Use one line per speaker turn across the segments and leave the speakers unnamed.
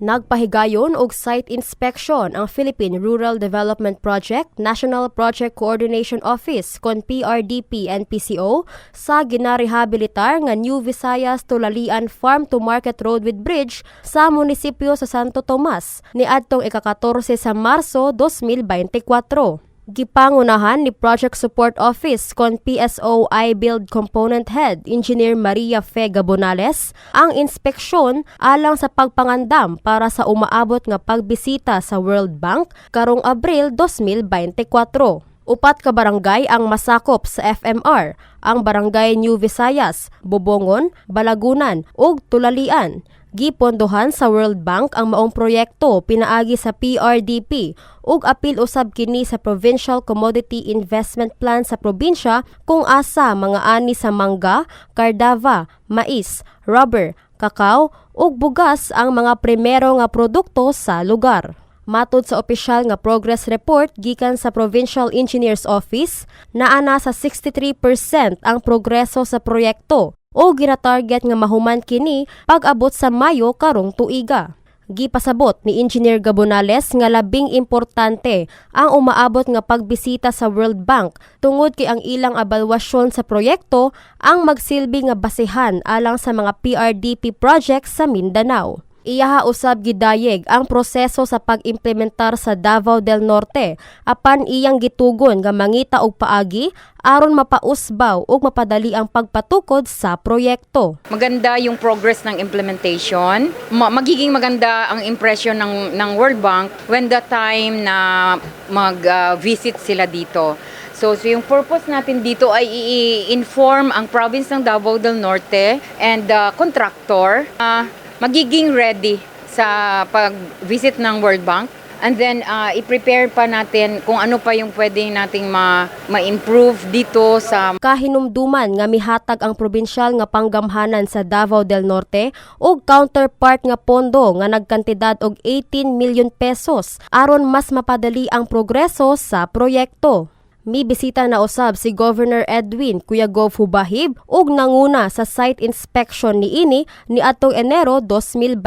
Nagpahigayon og site inspection ang Philippine Rural Development Project National Project Coordination Office kon PRDP and PCO sa ginarehabilitar nga New Visayas Tulalian Farm to Market Road with Bridge sa munisipyo sa Santo Tomas niadtong ika-14 sa Marso 2024. Gipangunahan ni Project Support Office kon PSO I-Build Component Head Engineer Maria Fe Gabonales ang inspeksyon alang sa pagpangandam para sa umaabot nga pagbisita sa World Bank karong Abril 2024. Upat ka barangay ang masakop sa FMR, ang Barangay New Visayas, Bobongon, Balagunan ug Tulalian. Gipondohan sa World Bank ang maong proyekto pinaagi sa PRDP ug apil usab kini sa Provincial Commodity Investment Plan sa probinsya kung asa mga ani sa mangga, kardava, mais, rubber, kakao ug bugas ang mga primero nga produkto sa lugar. Matod sa opisyal nga progress report gikan sa Provincial Engineers Office, naana sa 63% ang progreso sa proyekto o gina-target nga mahuman kini pag-abot sa Mayo karong tuiga. Gipasabot ni Engineer Gabonales nga labing importante ang umaabot nga pagbisita sa World Bank tungod kay ang ilang ebalwasyon sa proyekto ang magsilbi nga basehan alang sa mga PRDP projects sa Mindanao. Iyaha usab gidayeg ang proseso sa pag-implementar sa Davao del Norte apan iyang gitugon nga mangita og paagi aron mapausbaw ug mapadali ang pagpatukod sa proyekto.
Maganda yung progress ng implementation. Ma- magiging maganda ang impression ng, ng World Bank when the time na mag-visit sila dito. So, so yung purpose natin dito ay i-inform ang province ng Davao del Norte and the contractor na magiging ready sa pag-visit ng World Bank. And then, uh, i-prepare pa natin kung ano pa yung pwede nating ma- ma-improve dito sa
Kahinumduman nga mihatag ang probinsyal nga panggamhanan sa Davao del Norte ug counterpart nga pondo nga nagkantidad og 18 million pesos aron mas mapadali ang progreso sa proyekto. Mi bisita na usab si Governor Edwin Cuyagov Hubahib ug nanguna sa site inspection ni ini ni atong Enero 2024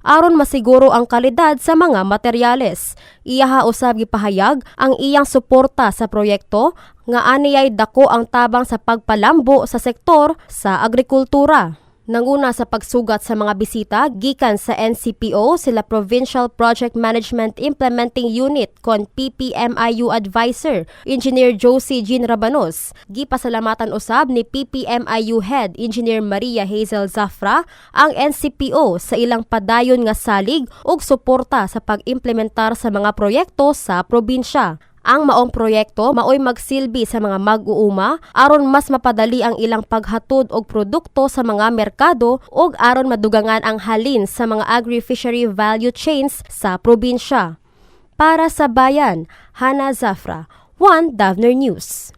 aron masiguro ang kalidad sa mga materyales. Iyaha usab gipahayag ang iyang suporta sa proyekto nga aniyay dako ang tabang sa pagpalambo sa sektor sa agrikultura. Nanguna sa pagsugat sa mga bisita gikan sa NCPO sila Provincial Project Management Implementing Unit kon PPMIU Advisor Engineer Josie Jean Rabanos. Gipasalamatan usab ni PPMIU Head Engineer Maria Hazel Zafra ang NCPO sa ilang padayon nga salig ug suporta sa pag-implementar sa mga proyekto sa probinsya. Ang maong proyekto maoy magsilbi sa mga mag-uuma aron mas mapadali ang ilang paghatod og produkto sa mga merkado ug aron madugangan ang halin sa mga agri-fishery value chains sa probinsya. Para sa bayan, Hana Zafra, One Davner News.